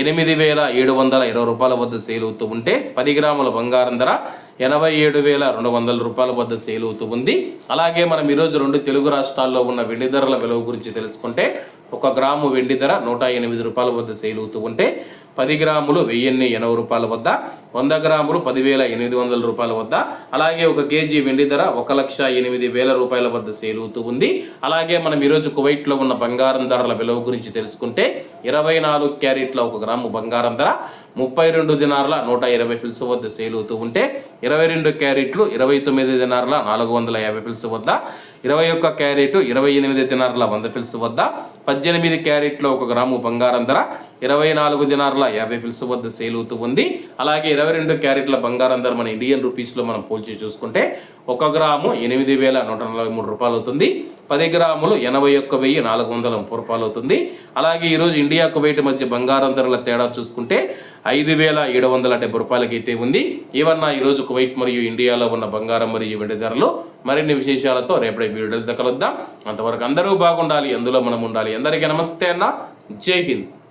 ఎనిమిది వేల ఏడు వందల ఇరవై రూపాయల వద్ద సేలుతూ ఉంటే పది గ్రాముల బంగారం ధర ఎనభై ఏడు వేల రెండు వందల రూపాయల వద్ద సేలుతూ ఉంది. అలాగే మనం ఈరోజు రెండు తెలుగు రాష్ట్రాల్లో ఉన్న వెండి ధరల విలువ గురించి తెలుసుకుంటే ఒక గ్రాము వెండి ధర నూట ఎనిమిది రూపాయల వద్ద సేలుతూ ఉంటే పది గ్రాములు వెయ్యిన్ని ఎనభై రూపాయల వద్ద వంద గ్రాములు పదివేల ఎనిమిది వందల రూపాయల వద్ద అలాగే ఒక కేజీ వెండి ధర ఒక లక్ష ఎనిమిది వేల రూపాయల వద్ద సేలుతూ ఉంది. అలాగే మనం ఈరోజు కువైట్లో ఉన్న బంగారం ధరల విలువ గురించి తెలుసుకుంటే ఇరవై నాలుగు క్యారెట్ల ఒక గ్రాము బంగారం ధర ముప్పై రెండు దినారుల నూట ఇరవై ఫిల్స్ వద్ద సేలుతూ ఉంటే ఇరవై రెండు క్యారెట్లు ఇరవై తొమ్మిది దినారుల నాలుగు వందల యాభై ఫిల్స్ వద్ద ఇరవై ఒక్క క్యారెట్ ఇరవై ఎనిమిది దినారుల వంద ఫిల్స్ వద్ద పద్దెనిమిది క్యారెట్లు ఒక గ్రాము బంగారం ధర ఇరవై నాలుగు దినార్ల యాభై ఫిల్స్ వద్ద సేల్ అవుతూ ఉంది. అలాగే ఇరవై రెండు క్యారెట్ల బంగారం ధర మన ఇండియన్ రూపీస్లో మనం పోల్చి చూసుకుంటే ఒక గ్రాము ఎనిమిది వేల నూట నలభై మూడు రూపాయలు అవుతుంది. పది గ్రాములు ఎనభై ఒక్క వెయ్యి నాలుగు వందల ముప్పై రూపాయలు అవుతుంది. అలాగే ఈరోజు ఇండియా కువైట్ మధ్య బంగారం ధరల తేడా చూసుకుంటే ఐదు వేల ఏడు వందల డెబ్బై రూపాయలకి అయితే ఉంది. ఈవన్న ఈరోజు కువైట్ మరియు ఇండియాలో ఉన్న బంగారం మరియు వెండి ధరలు మరిన్ని విశేషాలతో రేపటి వీడియో కలుద్దాం. అంతవరకు అందరూ బాగుండాలి అందులో మనం ఉండాలి. అందరికీ నమస్తే అన్న. జై హింద్.